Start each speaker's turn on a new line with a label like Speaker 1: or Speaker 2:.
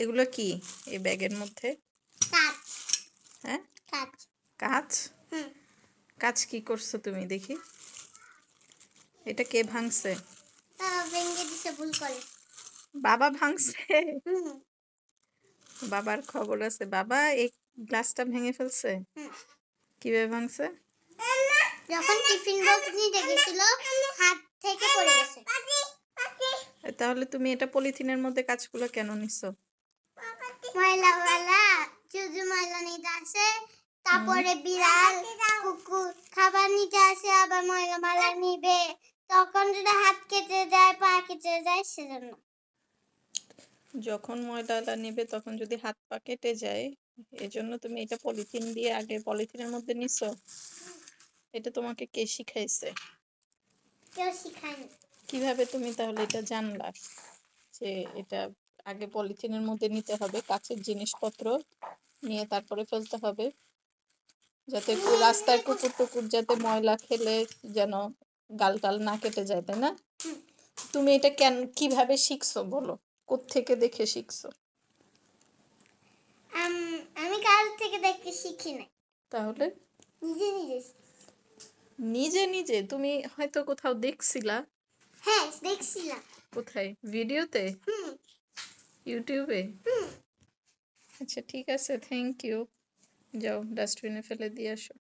Speaker 1: এগুলো কি? এই ব্যাগের মধ্যে? হ্যাঁ?
Speaker 2: কাজ
Speaker 1: কাঁচ? কাজ কি করছ তুমি দেখি? এটা কে ভাঙছে? বাবা ভাঙছে? বাবার খবর আছে। বাবা এই গ্লাসটা ভেঙে ফেলছে। কীভাবে ভাঙছে?
Speaker 2: যখন টিফিন বক্স নিতে গেছিল হাত থেকে পড়ে গেছে।
Speaker 1: তাহলে তুমি এটা পলিথিনের মধ্যে কাজগুলো কেন নিছো?
Speaker 2: ময়লা ওয়ালা চুজু ময়লা নিতে আসে তারপরে বিড়াল কুকুর খাবার নিতে আসে আবার ময়লা মালা নিবে। তখন যদি হাত কেটে যায় পা কেটে যায় সেজন্য।
Speaker 1: যখন নেবে তখন যদি হাত পা কেটে যায় এজন্য তুমি এটা পলিথিন দিয়ে আগে পলিথিনের মধ্যে নিছো। এটা তোমাকে কে শিখাইছে?
Speaker 2: কেউ শিখায়নি।
Speaker 1: কীভাবে তুমি তাহলে এটা জানলা? যে এটা আগে পলিথিনের মধ্যে নিতে হবে কাছের জিনিসপত্র নিয়ে তারপরে ফেলতে হবে। যাতে রাস্তার কুকুর টুকুর যাতে ময়লা খেলে যেন গাল টাল না কেটে যায় তাই না? তুমি এটা কেন কীভাবে শিখছো বলো? কোত্থেকে দেখে শিখছো?
Speaker 2: আমি কার থেকে দেখে শিখি নাই।
Speaker 1: তাহলে?
Speaker 2: নিজে নিজে
Speaker 1: নিজে নিজে? তুমি হয়তো কোথাও দেখছিলা।
Speaker 2: হ্যাঁ দেখছিলাম।
Speaker 1: কোথায়? ভিডিওতে?
Speaker 2: হুম।
Speaker 1: ইউটিউবে
Speaker 2: হুম
Speaker 1: আচ্ছা ঠিক আছে থ্যাংক ইউ যাও ডাস্টবিনে ফেলে দিয়ে আসো